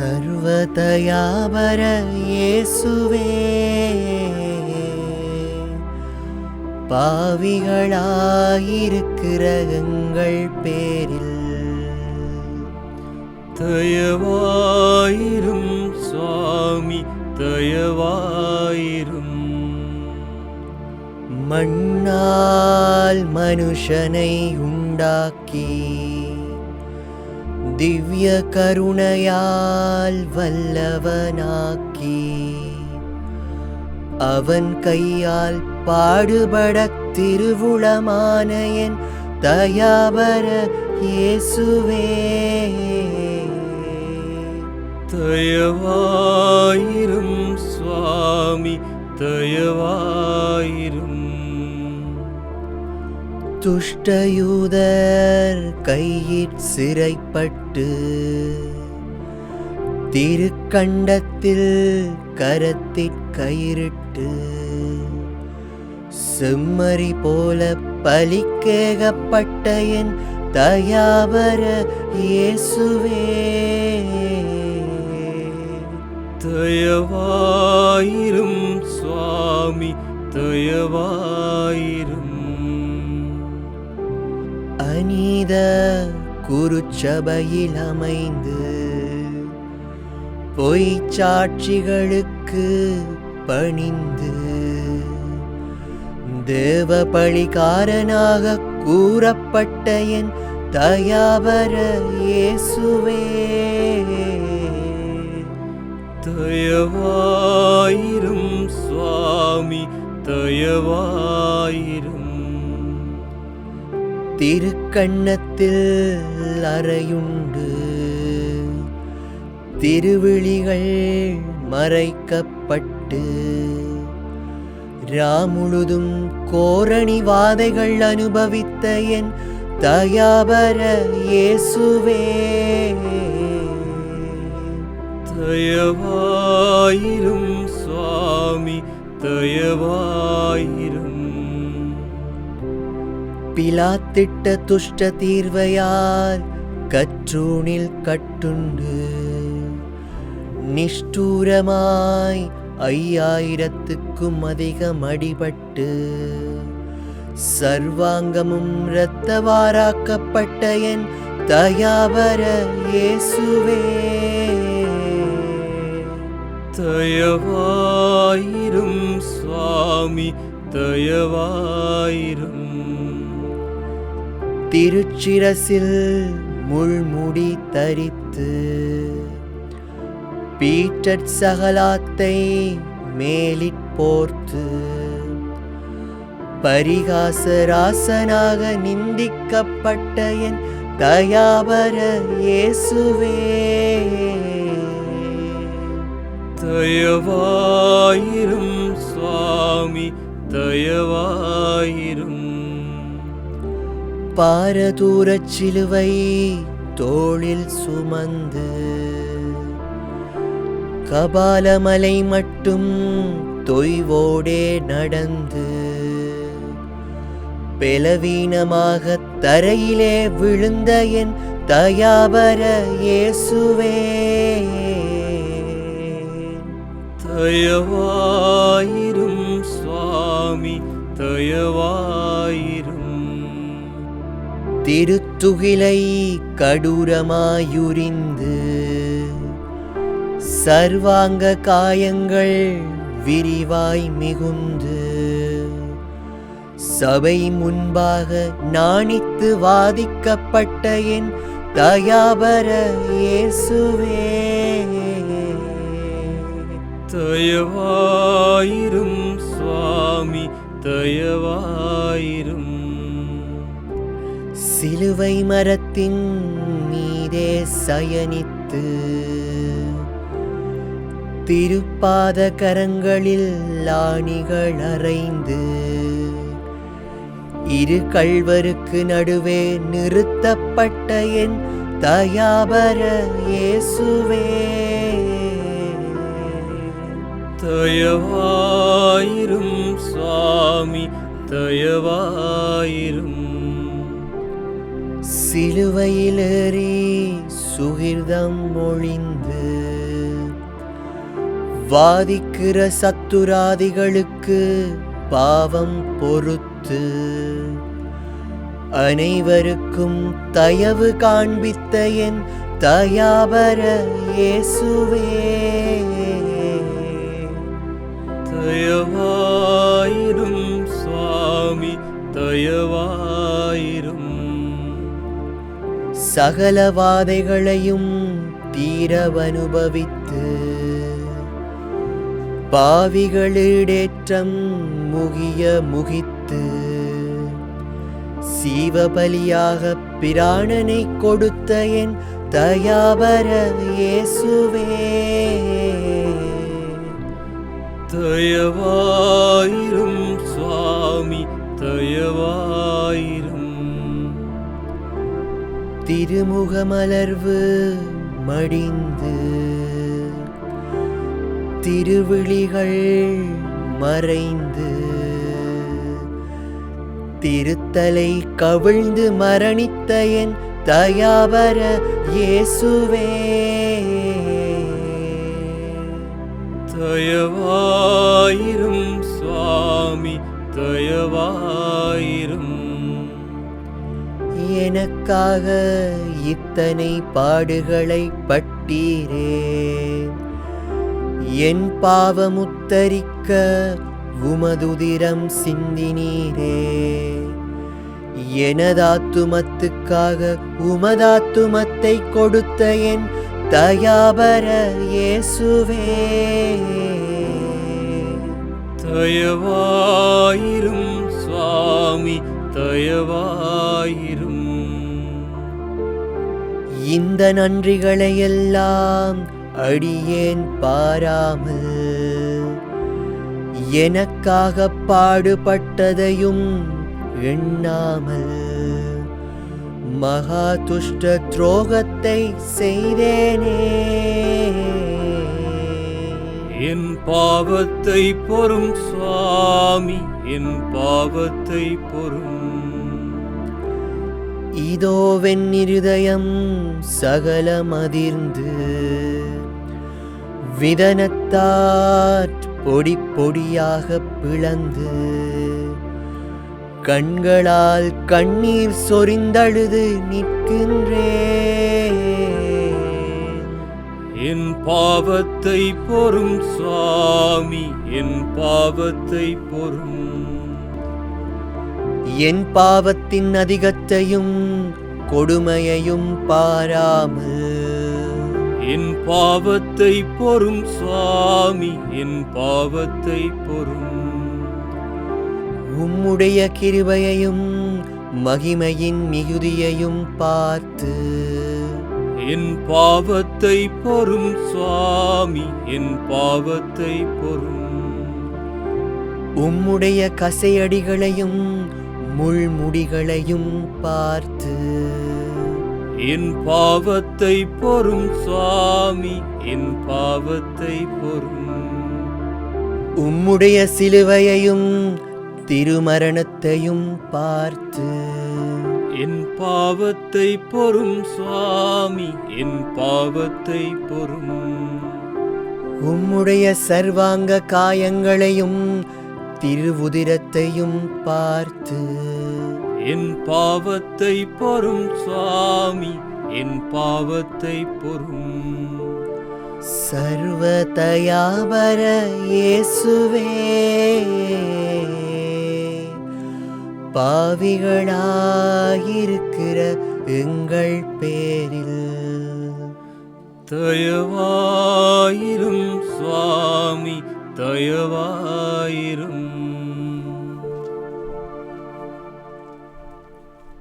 சர்வதயாபர இயேசுவே பாவிகளாயிருக்கிற எங்கள் பேரில் தயவாயிரும் சுவாமி தயவாயிரும் மண்ணால் மனுஷனை உண்டாக்கி திவ்ய கருணையால் வல்லவனாக்கி அவன் கையால் பாடுபட திருவுளமான என் தயாபர இயேசுவே. தயவாயிரும் சுவாமி தயவாயிரும் துஷ்டயூதர் கையிற் சிறைப்பட்டு திருக்கண்டத்தில் கரத்திற் கயிறிட்டு செம்மறி போல பலிக்கேகப்பட்ட என் தயாபர இயேசுவே. தயவாயிரும் சுவாமி தயவாயிரும். புனித குருச்சபையில் அமைந்து பொய்ச் சாட்சிகளுக்கு பணிந்து தேவ பழிகாரனாக கூறப்பட்ட என் தயாபர இயேசுவே. தயவாயிரும் சுவாமி தயவாயிரும். திருக்கண்ணத்தில் அறையுண்டு. திருவிழிகள் மறைக்கப்பட்டு ராமுழுதும் கோரணி வாதைகள் அனுபவித்த என் தயாபர இயேசுவே. தயவாயிரும் சுவாமி தயவாயிரும். பிலாத்திட்ட துஷ்ட தீர்வையால் கற்றூணில் கட்டுண்டு. நிஷ்டூரமாய் ஐயாயிரத்துக்கும் அதிகம் அடிபட்டு சர்வாங்கமும் இரத்தவாராக்கப்பட்ட என் தயாவர இயேசுவே. தயவாயிரும் சுவாமி தயவாயிரும். திருச்சிரசில் முள்முடி தரித்து பீட்டற் சகலாத்தை மேலிற் போர்த்து பரிகாசராசனாக நிந்திக்கப்பட்ட என் தயாபர இயேசுவே. தயவாயிரும் சுவாமி தயவாயிரும். பாரதூரச் சிலுவை தோளில் சுமந்து கபாலமலை மட்டும் தொய்வோடே நடந்து பெலவீனமாக தரையிலே விழுந்த என் தயாபர இயேசுவே. தயவாயிரும் சுவாமி தயவாயிரும் திருத்துகிலை கடூரமாயுரிந்து சர்வாங்க காயங்கள் விரிவாய் மிகுந்து சபை முன்பாக நாணித்து வாதிக்கப்பட்ட என் தயாபர இயேசுவே. தயவாயிரும் சுவாமி தயவாயிரும் சிலுவை மரத்தின் மீதே சயனித்து திருப்பாத கரங்களில் லாணிகள் அறைந்து இரு கல்வருக்கு நடுவே நிறுத்தப்பட்ட என் தயாபர இயேசுவே. தயவாயிரும் சுவாமி தயவாயிரும். சிலுவையிலேறி சுகிர்தம் ஒழிந்து வாதிக்கிற சத்துராதிகளுக்கு பாவம் பொறுத்து அனைவருக்கும் தயவு காண்பித்த என் தயாபர இயேசுவே. தயவாயிரும் சுவாமி தயவா சகல வாதைகளையும் தீரவனுபவித்து பாவிகளிடேற்றம் முகிய முகித்து சீவபலியாக பிராணனை கொடுத்த என் தயாபர இயேசுவே. தயவாயிரும் சுவாமி தயவாயிரும். திருமுகமலர்வு மடிந்து திருவிழிகள் மறைந்து திருத்தலை கவிழ்ந்து மரணித்த என் தயாபர இயேசுவே. தயவாயிரும் சுவாமி தயவாயிரும் எனக்காக இத்தனை பாடுகளை பட்டீரே. என் பாவமுத்தரிக்க உமதுதிரம் சிந்தினீரே. எனதாத்துமத்துக்காக உமதாத்துமத்தை கொடுத்த என் தயாபர இயேசுவே. தயவாயிரும் சுவாமி தயவாயிரும். இந்த நன்றிகளை எல்லாம் அடியேன் பாராமல். எனக்காக பாடுபட்டதையும் எண்ணாமல். மகா துஷ்ட துரோகத்தை செய்தேனே. என் பாவத்தை பொறும் சுவாமி என் பாவத்தை பொறும் இதோ வெண்ணிருதயம் சகலமதிர்ந்து. விதனத்தாற் பொடி பொடியாக பிளந்து. கண்களால் கண்ணீர் சொரிந்தழுது நிற்கின்றே. என் பாவத்தை பொறும் சுவாமி என் பாவத்தை பொறும் என் பாவத்தின் அதிகத்தையும் கொடுமையையும் பாராமல். என் பாவத்தை பொறும் சுவாமி என் பாவத்தை பொறும். உம்முடைய கிருபையையும் மகிமையின் மிகுதியையும் பார்த்து. என் பாவத்தை பொறும் சுவாமி என் பாவத்தை பொறும். உம்முடைய கசையடிகளையும் முள்முடிகளையும் பார்த்து என் பாவத்தை பொறும் சுவாமி என் பாவத்தை பொறும். உம்முடைய சிலுவையையும் திருமரணத்தையும் பார்த்து என் பாவத்தை பொறும் சுவாமி என் பாவத்தை பொறும். உம்முடைய சர்வாங்க காயங்களையும் திருவுதிரத்தையும் பார்த்து என் பாவத்தை பொறும் சுவாமி என் பாவத்தை பொறும். சர்வதயாபர இயேசுவே பாவிகளாயிருக்கிற எங்கள் பேரில். தயவாயிரும் சுவாமி தயவாயிரும்.